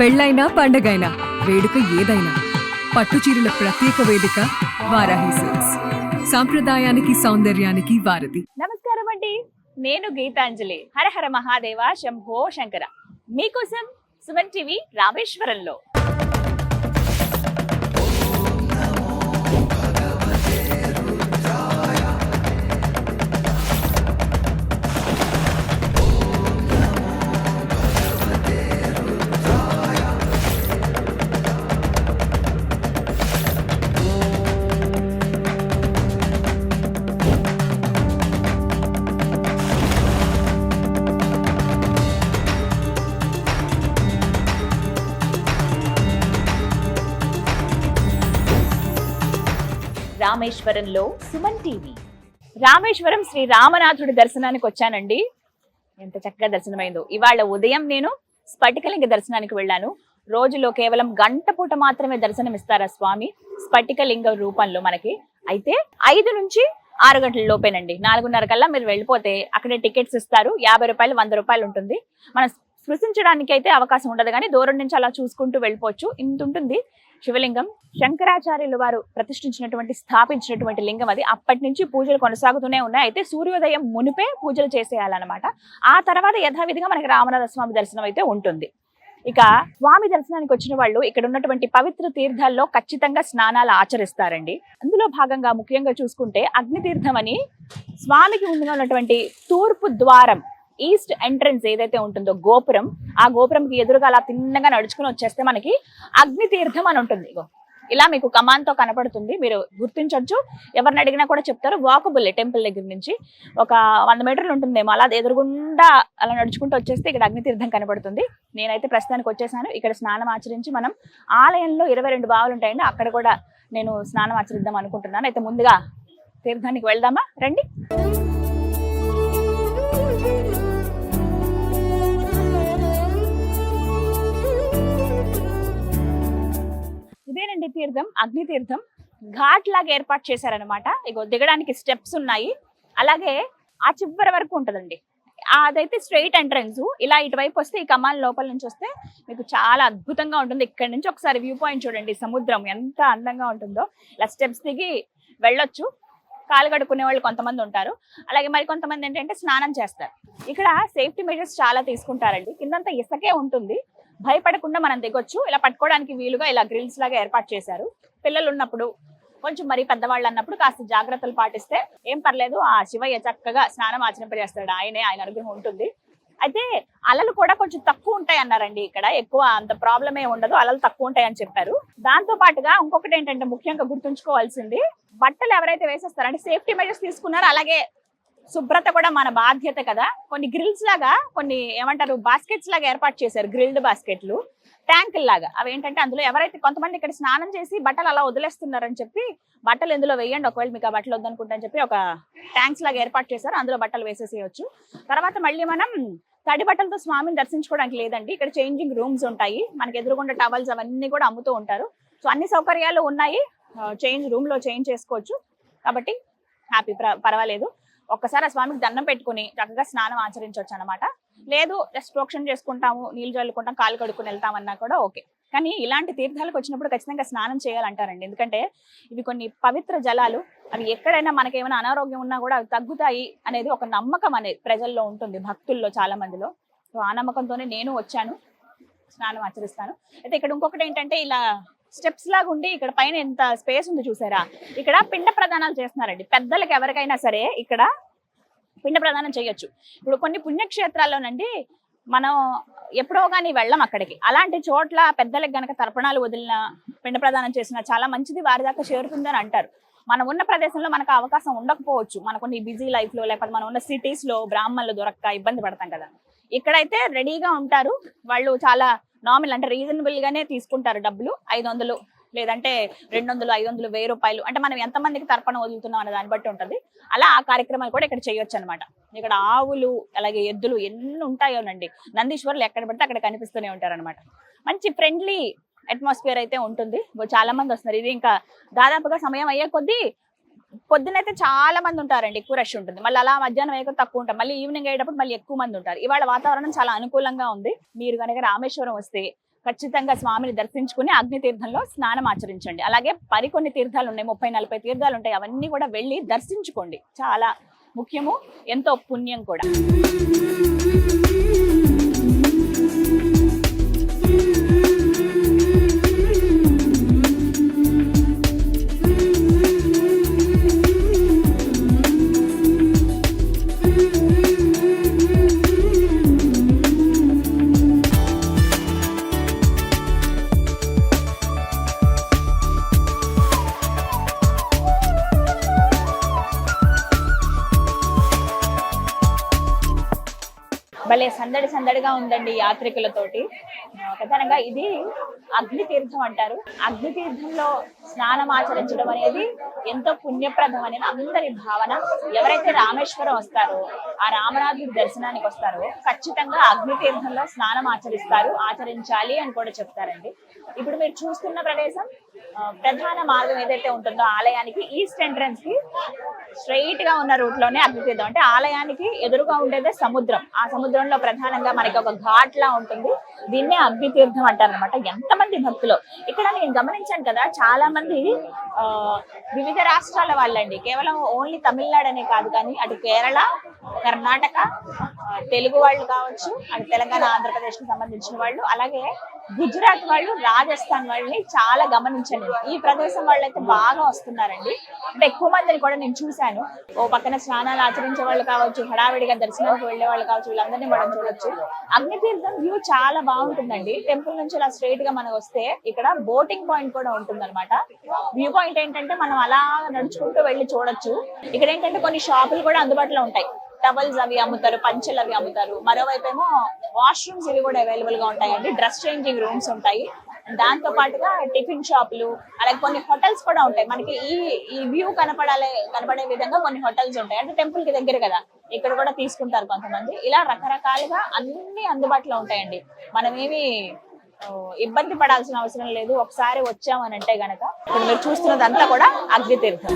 పెళ్ళైనా పండగైనా వేడుక ఏదైనా పట్టు చీరల ప్రత్యేక వేదిక వారాహి సిల్క్స్. సాంప్రదాయానికి సౌందర్యానికి వారధి నమస్కారం అండి. నేను గీతాంజలి. హరహర మహాదేవ శంభో శంకర. మీకోసం సుమన్ టీవీ రామేశ్వరంలో. రామేశ్వరంలో సుమన్ టీవీ. రామేశ్వరం శ్రీ రామనాథుడి దర్శనానికి వచ్చానండి. ఎంత చక్కగా దర్శనమైందో. ఇవాళ ఉదయం నేను స్ఫటికలింగ దర్శనానికి వెళ్ళాను. రోజులో కేవలం గంట పూట మాత్రమే దర్శనం ఇస్తారా స్వామి? స్ఫటికలింగ రూపంలో మనకి. అయితే ఐదు నుంచి ఆరు గంటల లోపేనండి. నాలుగున్నర కల్లా మీరు వెళ్ళిపోతే అక్కడే టికెట్స్ ఇస్తారు. యాభై రూపాయలు వంద రూపాయలు ఉంటుంది. మనం స్పృశించడానికి అయితే అవకాశం ఉండదు. కానీ దూరం నుంచి అలా చూసుకుంటూ వెళ్ళిపోవచ్చు. ఇంత ఉంటుంది శివలింగం. శంకరాచార్యులు వారు ప్రతిష్ఠించినటువంటి స్థాపించినటువంటి లింగం అది. అప్పటి నుంచి పూజలు కొనసాగుతూనే ఉన్నాయి. అయితే సూర్యోదయం మునిపే పూజలు చేసేయాలన్నమాట. ఆ తర్వాత యథావిధిగా మనకి రామనాథ స్వామి దర్శనం అయితే ఉంటుంది. ఇక స్వామి దర్శనానికి వచ్చిన వాళ్ళు ఇక్కడ ఉన్నటువంటి పవిత్ర తీర్థాల్లో ఖచ్చితంగా స్నానాలు ఆచరిస్తారండి. అందులో భాగంగా ముఖ్యంగా చూసుకుంటే అగ్నితీర్థం అని స్వామికి ముందుగా ఉన్నటువంటి తూర్పు ద్వారం ఈస్ట్ ఎంట్రన్స్ ఏదైతే ఉంటుందో గోపురం ఆ గోపురంకి ఎదురుగా అలా తిన్నగా నడుచుకుని వచ్చేస్తే మనకి అగ్ని తీర్థం అని ఉంటుంది. ఇగో ఇలా మీకు కమాన్తో కనపడుతుంది. మీరు గుర్తించవచ్చు ఎవరిని అడిగినా కూడా చెప్తారు. వాకబుల్ టెంపుల్ దగ్గర నుంచి ఒక వంద మీటర్లు ఉంటుందేమో. అలా ఎదురుగుండా అలా నడుచుకుంటూ వచ్చేస్తే ఇక్కడ అగ్నితీర్థం కనపడుతుంది. నేనైతే ప్రస్తుతానికి వచ్చేసాను. ఇక్కడ స్నానం ఆచరించి మనం ఆలయంలో ఇరవై రెండు బావులు ఉంటాయండి. అక్కడ కూడా నేను స్నానం ఆచరిద్దాం అనుకుంటున్నాను. అయితే ముందుగా తీర్థానికి వెళ్దామా? రండి. తీర్థం అగ్ని తీర్థం ఘాట్ లాగా ఏర్పాటు చేశారనమాట ఇగో దిగడానికి స్టెప్స్ ఉన్నాయి. అలాగే ఆ చివరి వరకు ఉంటుందండి. అదైతే స్ట్రైట్ ఎంట్రన్స్ ఇలా ఇటువైపు వస్తే ఈ కమాన్ లోపల నుంచి వస్తే మీకు చాలా అద్భుతంగా ఉంటుంది. ఇక్కడ నుంచి ఒకసారి వ్యూ పాయింట్ చూడండి. సముద్రం ఎంత అందంగా ఉంటుందో. ఇలా స్టెప్స్ దిగి వెళ్ళొచ్చు. కాలు కడుక్కునే వాళ్ళు కొంతమంది ఉంటారు. అలాగే మరి కొంతమంది ఏంటంటే స్నానం చేస్తారు. ఇక్కడ సేఫ్టీ మెజర్స్ చాలా తీసుకుంటారండి. కిందంతా ఇసుకే ఉంటుంది. భయపడకుండా మనం దిగొచ్చు. ఇలా పట్టుకోవడానికి వీలుగా ఇలా గ్రిల్స్ లాగా ఏర్పాటు చేశారు. పిల్లలు ఉన్నప్పుడు కొంచెం మరి పెద్దవాళ్ళు అన్నప్పుడు కాస్త జాగ్రత్తలు పాటిస్తే ఏం పర్లేదు ఆ శివయ్య చక్కగా స్నానం ఆచరింపజేస్తాడు ఆయనే ఆయన అనుగ్రహం ఉంటుంది. అయితే అలలు కూడా కొంచెం తక్కువ ఉంటాయి అన్నారండి ఇక్కడ. ఎక్కువ అంత ప్రాబ్లం ఏ ఉండదు. అలలు తక్కువ ఉంటాయి అని చెప్పారు. దాంతో పాటుగా ఇంకొకటి ఏంటంటే ముఖ్యంగా గుర్తుంచుకోవాల్సింది బట్టలు ఎవరైతే వేసేస్తారంటే సేఫ్టీ మెజర్స్ తీసుకున్నారో అలాగే శుభ్రత కూడా మన బాధ్యత కదా. కొన్ని గ్రిల్స్ లాగా కొన్ని ఏమంటారు బాస్కెట్స్ లాగా ఏర్పాటు చేశారు గ్రిల్డ్ బాస్కెట్లు ట్యాంకుల్ లాగా. అవి ఏంటంటే అందులో ఎవరైతే కొంతమంది ఇక్కడ స్నానం చేసి బట్టలు అలా వదిలేస్తున్నారని చెప్పి బట్టలు ఇందులో వేయండి ఒకవేళ మీకు ఆ బట్టలు వద్దనుకుంటా అని చెప్పి ఒక ట్యాంక్స్ లాగా ఏర్పాటు చేశారు అందులో బట్టలు వేసేసేయచ్చు. తర్వాత మళ్ళీ మనం తడి బట్టలతో స్వామిని దర్శించుకోవడానికి లేదండి ఇక్కడ చేంజింగ్ రూమ్స్ ఉంటాయి. మనకి ఎదురుకుండా టవల్స్ అవన్నీ కూడా అమ్ముతూ ఉంటారు. సో అన్ని సౌకర్యాలు ఉన్నాయి. చేంజ్ రూమ్లో చేంజ్ చేసుకోవచ్చు. కాబట్టి హ్యాపీ పర్వాలేదు. ఒక్కసారి ఆ స్వామికి దండం పెట్టుకుని చక్కగా స్నానం ఆచరించవచ్చు అనమాట లేదు జస్ట్ ప్రోక్షణ చేసుకుంటాము నీళ్ళు చల్లుకుంటాం కాలు కడుక్కుని వెళ్తామన్నా కూడా ఓకే. కానీ ఇలాంటి తీర్థాలకు వచ్చినప్పుడు ఖచ్చితంగా స్నానం చేయాలంటారండి. ఎందుకంటే ఇవి కొన్ని పవిత్ర జలాలు అవి ఎక్కడైనా మనకి ఏమైనా అనారోగ్యం ఉన్నా కూడా అవి తగ్గుతాయి అనేది ఒక నమ్మకం అనేది ప్రజల్లో ఉంటుంది భక్తుల్లో చాలా మందిలో. సో ఆ నమ్మకంతోనే నేను వచ్చాను స్నానం ఆచరిస్తాను. అయితే ఇక్కడ ఇంకొకటి ఏంటంటే ఇలా స్టెప్స్ లాగా ఉండి ఇక్కడ పైన ఎంత స్పేస్ ఉంది చూసారా? ఇక్కడ పిండ ప్రదానాలు చేస్తున్నారండి. పెద్దలకు ఎవరికైనా సరే ఇక్కడ పిండ ప్రదానం చేయొచ్చు. ఇప్పుడు కొన్ని పుణ్యక్షేత్రాల్లోనండి మనం ఎప్పుడో కానీ వెళ్ళం అక్కడికి. అలాంటి చోట్ల పెద్దలకు గనక తర్పణాలు వదిలిన పిండ ప్రదానం చేసిన చాలా మంచిది వారి దాకా చేరుతుందని అంటారు. మనం ఉన్న ప్రదేశంలో మనకు అవకాశం ఉండకపోవచ్చు. మనకున్న బిజీ లైఫ్లో లేకపోతే మనం ఉన్న సిటీస్లో బ్రాహ్మణులు దొరక్క ఇబ్బంది పడతాం కదా. ఇక్కడైతే రెడీగా ఉంటారు. వాళ్ళు చాలా నార్మల్ అంటే రీజనబుల్ గానే తీసుకుంటారు డబ్బులు. ఐదు వందలు లేదంటే రెండు వందలు ఐదు వందలు వెయ్యి రూపాయలు అంటే మనం ఎంతమందికి తర్పణ వదులుతున్నాం అనే దాన్ని బట్టి ఉంటుంది. అలా ఆ కార్యక్రమాలు కూడా ఇక్కడ చేయొచ్చు అనమాట ఇక్కడ ఆవులు అలాగే ఎద్దులు ఎన్ని ఉంటాయోనండి నందీశ్వరులు ఎక్కడ పడితే అక్కడ కనిపిస్తూనే ఉంటారనమాట మంచి ఫ్రెండ్లీ అట్మాస్ఫియర్ అయితే ఉంటుంది. చాలా మంది వస్తున్నారు. ఇది ఇంకా దాదాపుగా సమయం అయ్యే కొద్దీ పొద్దునైతే చాలా మంది ఉంటారండి ఎక్కువ రష్ ఉంటుంది. మళ్ళీ అలా మధ్యాహ్నం అయ్యాక తక్కువ ఉంటారు. మళ్ళీ ఈవినింగ్ అయ్యేటప్పుడు మళ్ళీ ఎక్కువ మంది ఉంటారు. ఇవాళ వాతావరణం చాలా అనుకూలంగా ఉంది. మీరు కనుక రామేశ్వరం వస్తే ఖచ్చితంగా స్వామిని దర్శించుకుని అగ్ని తీర్థంలో స్నానం ఆచరించండి. అలాగే మరికొన్ని తీర్థాలు ఉన్నాయి ముప్పై నలభై తీర్థాలు ఉంటాయి. అవన్నీ కూడా వెళ్ళి దర్శించుకోండి. చాలా ముఖ్యము ఎంతో పుణ్యం కూడా. భలే సందడి సందడిగా ఉందండి యాత్రికులతోటి. ప్రధానంగా ఇది అగ్ని తీర్థం అంటారు. అగ్ని తీర్థంలో స్నానం ఆచరించడం అనేది ఎంతో పుణ్యప్రదం అనేది అందరి భావన. ఎవరైతే రామేశ్వరం వస్తారో ఆ రామనాథుడి దర్శనానికి వస్తారో ఖచ్చితంగా అగ్ని తీర్థంలో స్నానం ఆచరిస్తారు ఆచరించాలి అని కూడా చెప్తారండి. ఇప్పుడు మీరు చూస్తున్న ప్రదేశం ప్రధాన మార్గం ఏదైతే ఉంటుందో ఆలయానికి ఈస్ట్ ఎంట్రన్స్కి స్ట్రైట్గా ఉన్న రూట్లోనే అగ్నితీర్థం అంటే ఆలయానికి ఎదురుగా ఉండేదే సముద్రం. ఆ సముద్రంలో ప్రధానంగా మనకి ఒక ఘాట్ లా ఉంటుంది. దీన్నే అగ్నితీర్థం అంటారనమాట ఎంతమంది భక్తులు? ఇక్కడ నేను గమనించాను కదా చాలా మంది ఆ, వివిధ రాష్ట్రాల వాళ్ళండి. కేవలం ఓన్లీ తమిళనాడు అనే కాదు కానీ అటు కేరళ కర్ణాటక తెలుగు వాళ్ళు కావచ్చు అటు తెలంగాణ ఆంధ్రప్రదేశ్కి సంబంధించిన వాళ్ళు అలాగే గుజరాత్ వాళ్ళు రాజస్థాన్ వాళ్ళని చాలా గమనించండి ఈ ప్రదేశం వాళ్ళు అయితే బాగా వస్తున్నారండి. అంటే ఎక్కువ మందిని కూడా నేను చూశాను. ఓ పక్కన స్నానాలు ఆచరించే వాళ్ళు కావచ్చు హడావిడిగా దర్శనానికి వెళ్ళే వాళ్ళు కావచ్చు వీళ్ళందరినీ మనం చూడొచ్చు. అగ్నితీర్థం వ్యూ చాలా బాగుంటుందండి. టెంపుల్ నుంచి అలా స్ట్రైట్గా మనం వస్తే ఇక్కడ బోటింగ్ పాయింట్ కూడా ఉంటుంది అనమాట వ్యూ పాయింట్ ఏంటంటే మనం అలా నడుచుకుంటూ వెళ్ళి చూడొచ్చు. ఇక్కడ ఏంటంటే కొన్ని షాపులు కూడా అందుబాటులో ఉంటాయి. టవల్స్ అవి అమ్ముతారు పంచెలు అవి అమ్ముతారు. మరోవైపు ఏమో వాష్రూమ్స్ ఇవి కూడా అవైలబుల్గా ఉంటాయండి. డ్రెస్ చేంజింగ్ రూమ్స్ ఉంటాయి. దాంతో పాటుగా టిఫిన్ షాపులు అలాగే కొన్ని హోటల్స్ కూడా ఉంటాయి. మనకి ఈ ఈ వ్యూ కనపడాలే కనపడే విధంగా కొన్ని హోటల్స్ ఉంటాయి. అంటే టెంపుల్కి దగ్గర కదా. ఇక్కడ కూడా తీసుకుంటారు కొంతమంది. ఇలా రకరకాలుగా అన్ని అందుబాటులో ఉంటాయండి. మనం ఏమి ఇబ్బంది పడాల్సిన అవసరం లేదు. ఒకసారి వచ్చామని అంటే గనక ఇప్పుడు మీరు చూస్తున్నదంతా కూడా అగ్నితీర్థం.